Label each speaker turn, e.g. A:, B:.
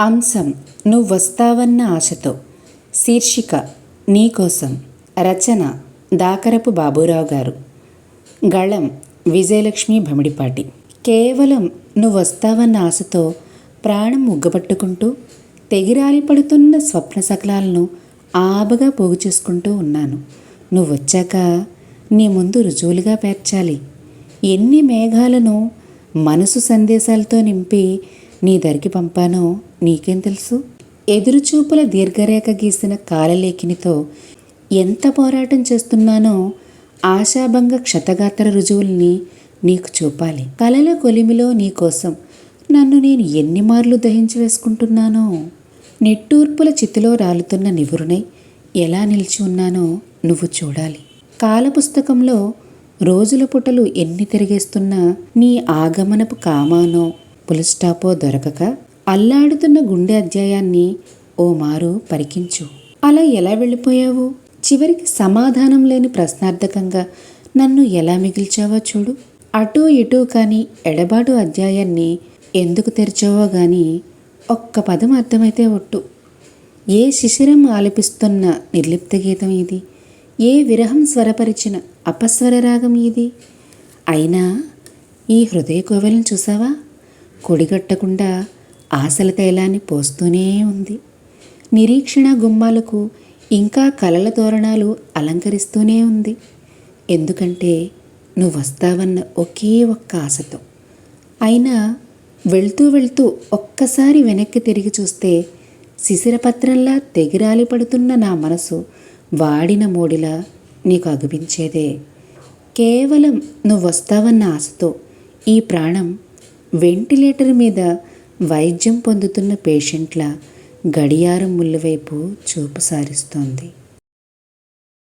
A: అంశం నువ్వు వస్తావన్న ఆశతో. శీర్షిక నీకోసం రచన దాకరపు బాబురావు గారు. గళం విజయలక్ష్మి భమిడిపాటి. కేవలం నువ్వు వస్తావన్న ఆశతో ప్రాణం ముగ్గబట్టుకుంటూ తెగిరాలి పడుతున్న స్వప్న సకలాలను ఆబగా పోగు చేసుకుంటూ ఉన్నాను. నువ్వు వచ్చాక నీ ముందు రుజువులుగా పేర్చాలి. ఎన్ని మేఘాలను మనసు సందేశాలతో నింపి నీ దరికి పంపానో నీకేం తెలుసు? ఎదురుచూపుల దీర్ఘరేఖ గీసిన కాలలేఖినితో ఎంత పోరాటం చేస్తున్నానో ఆశాభంగ క్షతగాత్ర రుజువుల్ని నీకు చూపాలి. కలల కొలిమిలో నీకోసం నన్ను నేను ఎన్ని మార్లు దహించి వేసుకుంటున్నానో నిట్టూర్పుల చితిలో రాలుతున్న నివురునై ఎలా నిలిచి ఉన్నానో నువ్వు చూడాలి. కాలపుస్తకంలో రోజుల పుటలు ఎన్ని తిరిగేస్తున్నా నీ ఆగమనపు కామానో పులిస్టాపో దొరకక అల్లాడుతున్న గుండె అధ్యాయాన్ని ఓ మారు పరికించు. అలా ఎలా వెళ్ళిపోయావు? చివరికి సమాధానం లేని ప్రశ్నార్థకంగా నన్ను ఎలా మిగిల్చావో చూడు. అటూ ఇటూ కాని ఎడబాటు అధ్యాయాన్ని ఎందుకు తెరిచావో గాని ఒక్క పదం అర్థమైతే ఒట్టు. ఏ శిశిరం ఆలపిస్తున్న నిర్లిప్త గీతం ఇది? ఏ విరహం స్వరపరిచిన అపస్వర రాగం ఇది? అయినా ఈ హృదయ కోవెలను చూసావా? కొడిగట్టకుండా ఆశల తైలాన్ని పోస్తూనే ఉంది. నిరీక్షణ గుమ్మాలకు ఇంకా కలల తోరణాలు అలంకరిస్తూనే ఉంది. ఎందుకంటే నువ్వు వస్తావన్న ఒకే ఒక్క ఆశతో. అయినా వెళ్తూ వెళ్తూ ఒక్కసారి వెనక్కి తిరిగి చూస్తే శిశిరపత్రంలా తెగిరాలి పడుతున్న నా మనసు వాడిన మోడిలా నీకు అగుపించేదే. కేవలం నువ్వు వస్తావన్న ఆశతో ఈ ప్రాణం వెంటిలేటర్ మీద వైద్యం పొందుతున్న పేషెంట్ల గడియారం ముళ్ళవైపు చూపు సారిస్తోంది.